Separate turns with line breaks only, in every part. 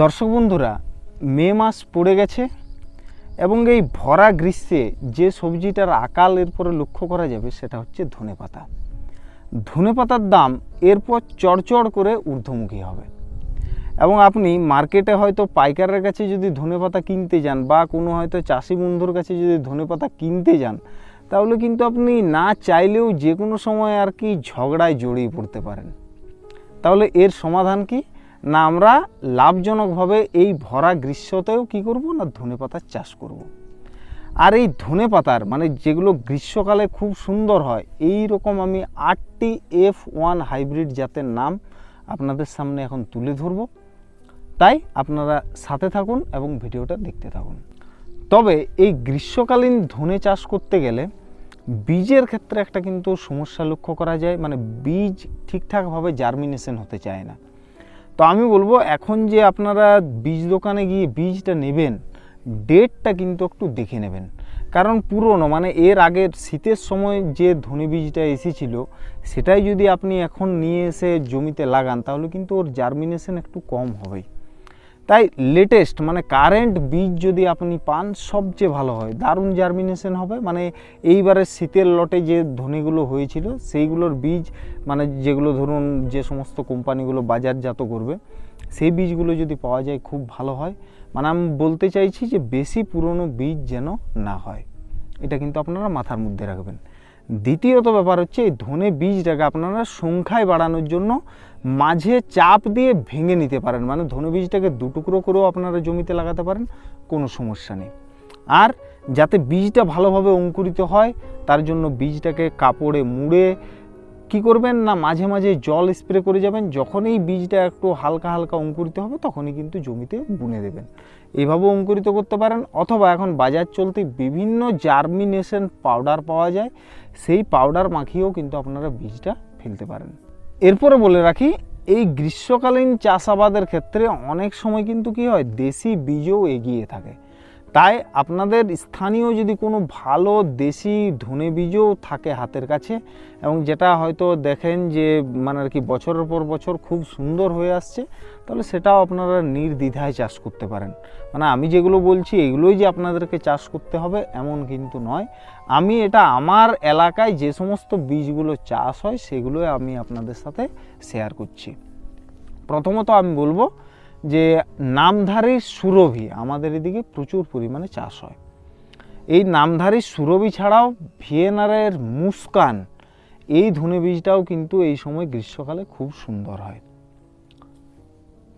দর্শক বন্ধুরা, মে মাস পড়ে গেছে এবং এই ভরা গ্রীষ্মে যে সবজিটার আকাল এরপরে লক্ষ্য করা যাবে সেটা হচ্ছে ধনেপাতা ধনেপাতার দাম এরপর চড়চড় করে ঊর্ধ্বমুখী হবে। এবং আপনি মার্কেটে হয়তো পাইকারের কাছে যদি ধনেপাতা কিনতে যান বা কোনো হয়তো চাষি বন্ধুর কাছে যদি ধনেপাতা কিনতে যান, তাহলে কিন্তু আপনি না চাইলেও যে কোনো সময় আর কি ঝগড়ায় জড়িয়ে পড়তে পারেন। তাহলে এর সমাধান কি? না আমরা লাভজনকভাবে এই ভরা গ্রীষ্মতেও কি করব না ধনেপাতার চাষ করব। আর এই ধনে পাতার মানে যেগুলো গ্রীষ্মকালে খুব সুন্দর হয় এই রকম আমি আটটি এফ ওয়ান হাইব্রিড জাতের নাম আপনাদের সামনে এখন তুলে ধরব। তাই আপনারা সাথে থাকুন এবং ভিডিওটা দেখতে থাকুন। তবে এই গ্রীষ্মকালীন ধনে চাষ করতে গেলে বীজের ক্ষেত্রে একটা কিন্তু সমস্যা লক্ষ্য করা যায় মানে বীজ ঠিকঠাকভাবে জার্মিনেশন হতে চায় না। তো আমি বলব, এখন যে আপনারা বীজ দোকানে গিয়ে বীজটা নেবেন, ডেটটা কিন্তু একটু দেখে নেবেন। কারণ পুরনো মানে এর আগের শীতের সময় যে ধনে বীজটা এসেছিল, সেটাই যদি আপনি এখন নিয়ে এসে জমিতে লাগান, তাহলে কিন্তু ওর জার্মিনেশন একটু কম হবেই। তাই লেটেস্ট মানে কারেন্ট বীজ যদি আপনি পান, সবচেয়ে ভালো হয়। দারুণ জার্মিনেশন হবে। মানে এইবারে শীতের লটে যে ধনেগুলো হয়েছিল, সেইগুলোর বীজ মানে যেগুলো ধরুন যে সমস্ত কোম্পানিগুলো বাজারজাত করবে, সেই বীজগুলো যদি পাওয়া যায়, খুব ভালো হয়। মানে আমি বলতে চাইছি যে, বেশি পুরনো বীজ যেন না হয়। এটা কিন্তু আপনারা মাথার মধ্যে রাখবেন। দ্বিতীয়ত ব্যাপার হচ্ছে, এই ধনে বীজটাকে আপনারা সংখ্যায় বাড়ানোর জন্য মাঝে চাপ দিয়ে ভেঙে নিতে পারেন। মানে ধনে বীজটাকে দুটুকরো করেও আপনারা জমিতে লাগাতে পারেন, কোনো সমস্যা নেই। আর যাতে বীজটা ভালোভাবে অঙ্কুরিত হয়, তার জন্য বীজটাকে কাপড়ে মুড়ে কি করবেন না, মাঝে মাঝে জল স্প্রে করে যাবেন, যখনই বীজটা একটু হালকা হালকা অঙ্কুরিত হবে, তখনই কিন্তু জমিতে বুনে দেবেন। এইভাবেও অঙ্কুরিত করতে পারেন, অথবা এখন বাজার চলতে বিভিন্ন জার্মিনেশন পাউডার পাওয়া যায় সেই পাউডার মাখিয়েও কিন্তু আপনারা বীজটা ফেলতে পারেন। এরপরে বলে রাখি, এই গ্রীষ্মকালীন চাষাবাদের ক্ষেত্রে অনেক সময় কিন্তু কি হয়, দেশি বীজও এগিয়ে থাকে। তাই আপনাদের স্থানীয় যদি কোনো ভালো দেশি ধনে বীজও থাকে হাতের কাছে, এবং যেটা হয়তো দেখেন যে মানে আর কি বছরের পর বছর খুব সুন্দর হয়ে আসছে, তাহলে সেটাও আপনারা নির্দ্বিধায় চাষ করতে পারেন। মানে আমি যেগুলো বলছি, এগুলোই যে আপনাদেরকে চাষ করতে হবে, এমন কিন্তু নয়। আমি এটা আমার এলাকায় যে সমস্ত বীজগুলো চাষ হয় সেগুলো আমি আপনাদের সাথে শেয়ার করছি। প্রথমত আমি বলব যে নামধারী সুরভি, আমাদের এদিকে প্রচুর পরিমাণে চাষ হয়। এই নামধারী সুরভি ছাড়াও ভিয়েনারের মুস্কান, এই ধনে বীজটাও কিন্তু এই সময় গ্রীষ্মকালে খুব সুন্দর হয়।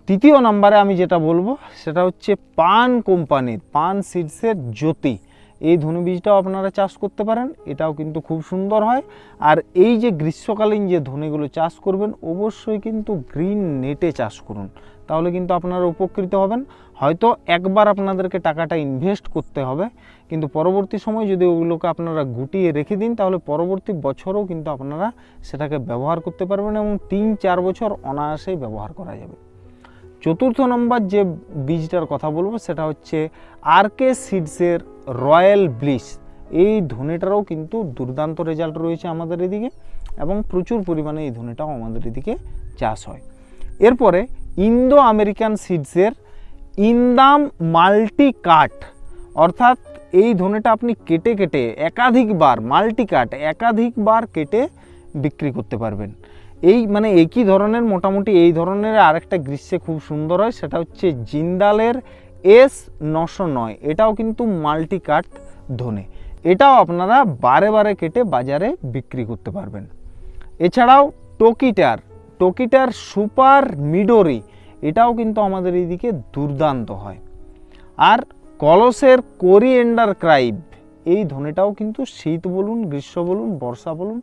তৃতীয় নম্বরে আমি যেটা বলব, সেটা হচ্ছে পান কোম্পানির, পান সিডসের জ্যোতি। এই ধনে বীজটাও আপনারা চাষ করতে পারেন, এটাও কিন্তু খুব সুন্দর হয়। আর এই যে গ্রীষ্মকালীন যে ধনেগুলো চাষ করবেন, অবশ্যই কিন্তু গ্রিন নেটে চাষ করুন। তাহলে কিন্তু আপনারা উপকৃত হবেন। হয়তো একবার আপনাদেরকে টাকাটা ইনভেস্ট করতে হবে, কিন্তু পরবর্তী সময় যদি ওগুলোকে আপনারা গুটিয়ে রেখে দিন, তাহলে পরবর্তী বছরও কিন্তু আপনারা সেটাকে ব্যবহার করতে পারবেন এবং তিন চার বছর অনায়াসেই ব্যবহার করা যাবে। চতুর্থ নম্বর যে বীজটার কথা বলব, সেটা হচ্ছে আরকে সিডসের রয়্যাল ব্লিস। এই ধনেটারও কিন্তু দুর্দান্ত রেজাল্ট রয়েছে আমাদের এদিকে এবং প্রচুর পরিমাণে এই ধনেটাও আমাদের এদিকে চাষ হয়। এরপরে ইন্দো আমেরিকান সিডসের ইন্দাম মাল্টি কাট অর্থাৎ এই ধনেটা আপনি কেটে কেটে একাধিকবার মাল্টি কাট একাধিকবার কেটে বিক্রি করতে পারবেন। এই মানে একই ধরনের, মোটামুটি এই ধরনের আরেকটা গ্রীষ্মে খুব সুন্দর হয়, সেটা হচ্ছে জিন্দালের এস নশো নয়, এটাও কিন্তু মাল্টি কাট ধনে। এটাও আপনারা বারে বারে কেটে বাজারে বিক্রি করতে পারবেন। এছাড়াও টোকিটার টোকিটার সুপার মিডোরি, এটাও কিন্তু আমাদের এইদিকে দুর্দান্ত হয়। আর কলসের কোরিয়েন্ডার ক্রাইব এই ধনেটাও কিন্তু শীত বলুন, গ্রীষ্ম বলুন, বর্ষা বলুন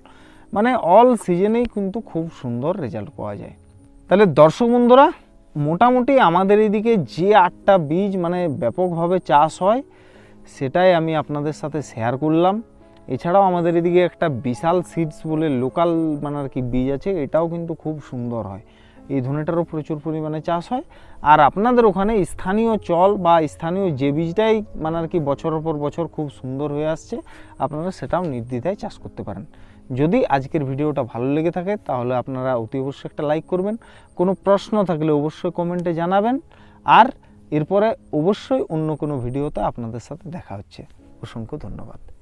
মানে অল সিজনেই কিন্তু খুব সুন্দর রেজাল্ট পাওয়া যায়। তাহলে দর্শক বন্ধুরা মোটামুটি আমাদের এদিকে যে আটটা বীজ মানে ব্যাপকভাবে চাষ হয়, সেটাই আমি আপনাদের সাথে শেয়ার করলাম। এছাড়াও আমাদের এদিকে একটা বিশাল সিডস বলে লোকাল মানে আর কি বীজ আছে, এটাও কিন্তু খুব সুন্দর হয়। এই ধনেটারও প্রচুর পরিমাণে চাষ হয়। আর আপনাদের ওখানে স্থানীয় চল বা স্থানীয় যে বীজটাই মানে আর কি বছরের পর বছর খুব সুন্দর হয়ে আসছে, আপনারা সেটাও নির্দ্বিধায় চাষ করতে পারেন। যদি আজকের ভিডিওটা ভালো লেগে থাকে, তাহলে আপনারা অতি অবশ্যই একটা লাইক করবেন। কোনো প্রশ্ন থাকলে অবশ্যই কমেন্টে জানাবেন। আর এরপরে অবশ্যই অন্য কোনো ভিডিওতে আপনাদের সাথে দেখা হচ্ছে। অসংখ্য ধন্যবাদ।